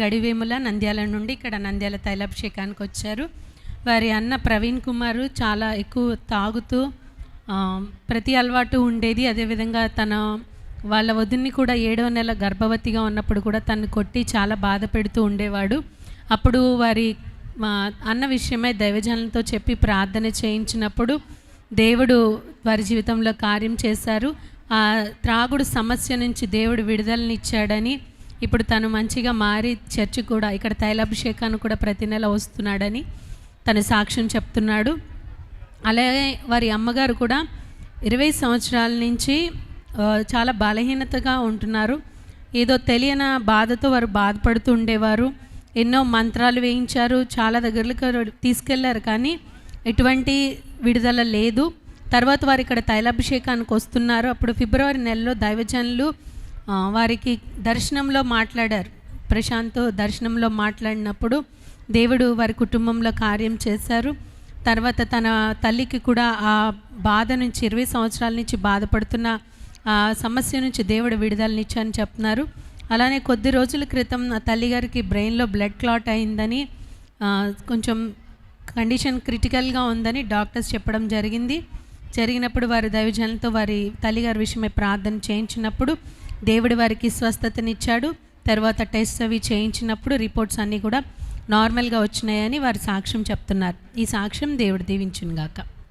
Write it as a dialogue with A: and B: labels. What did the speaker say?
A: గడివేముల నంద్యాల నుండి ఇక్కడ నంద్యాల తైలాభిషేకానికి వచ్చారు. వారి అన్న ప్రవీణ్ కుమార్ చాలా ఎక్కువ తాగుతూ ప్రతి అలవాటు ఉండేది. అదేవిధంగా తన వాళ్ళ వదిన్ని కూడా ఏడవ నెల గర్భవతిగా ఉన్నప్పుడు కూడా తను కొట్టి చాలా బాధ పెడుతూ ఉండేవాడు. అప్పుడు వారి మా అన్న విషయమై దైవజనులతో చెప్పి ప్రార్థన చేయించినప్పుడు దేవుడు వారి జీవితంలో కార్యం చేశారు. ఆ త్రాగుడు సమస్య నుంచి దేవుడు విడుదలనిచ్చాడని ఇప్పుడు తను మంచిగా మారి చర్చి కూడా ఇక్కడ తైలాభిషేకాన్ని కూడా ప్రతి నెల వస్తున్నాడని తన సాక్ష్యం చెప్తున్నాడు. అలాగే వారి అమ్మగారు కూడా ఇరవై సంవత్సరాల నుంచి చాలా బలహీనతగా ఉంటున్నారు. ఏదో తెలియని బాధతో వారు బాధపడుతూ ఉండేవారు. ఎన్నో మంత్రాలు వేయించారు చాలా దగ్గరకు తీసుకెళ్ళారు కానీ ఎటువంటి విడుదల లేదు. తర్వాత వారు ఇక్కడ తైలాభిషేకానికి వస్తున్నారు. అప్పుడు ఫిబ్రవరి నెలలో దైవజనులు వారికి దర్శనంలో మాట్లాడారు. ప్రశాంత్ దర్శనంలో మాట్లాడినప్పుడు దేవుడు వారి కుటుంబంలో కార్యం చేశారు. తర్వాత తన తల్లికి కూడా ఆ బాధ నుంచి ఇరవై సంవత్సరాల నుంచి బాధపడుతున్న ఆ సమస్య నుంచి దేవుడు విడుదలనిచ్చని చెప్తున్నారు. అలానే కొద్ది రోజుల క్రితం నా తల్లిగారికి బ్రెయిన్లో బ్లడ్ క్లాట్ అయిందని కొంచెం కండిషన్ క్రిటికల్గా ఉందని డాక్టర్స్ చెప్పడం జరిగింది. జరిగినప్పుడు వారి దైవజనులతో వారి తల్లిగారి విషయమై ప్రార్థన చేయించినప్పుడు దేవుడు వారికి స్వస్థతనిచ్చాడు. తర్వాత టెస్ట్ అవి చేయించినప్పుడు రిపోర్ట్స్ అన్నీ కూడా నార్మల్గా వచ్చినాయని వారు సాక్ష్యం చెప్తున్నారు. ఈ సాక్ష్యం దేవుడు దీవించునుగాక. గాక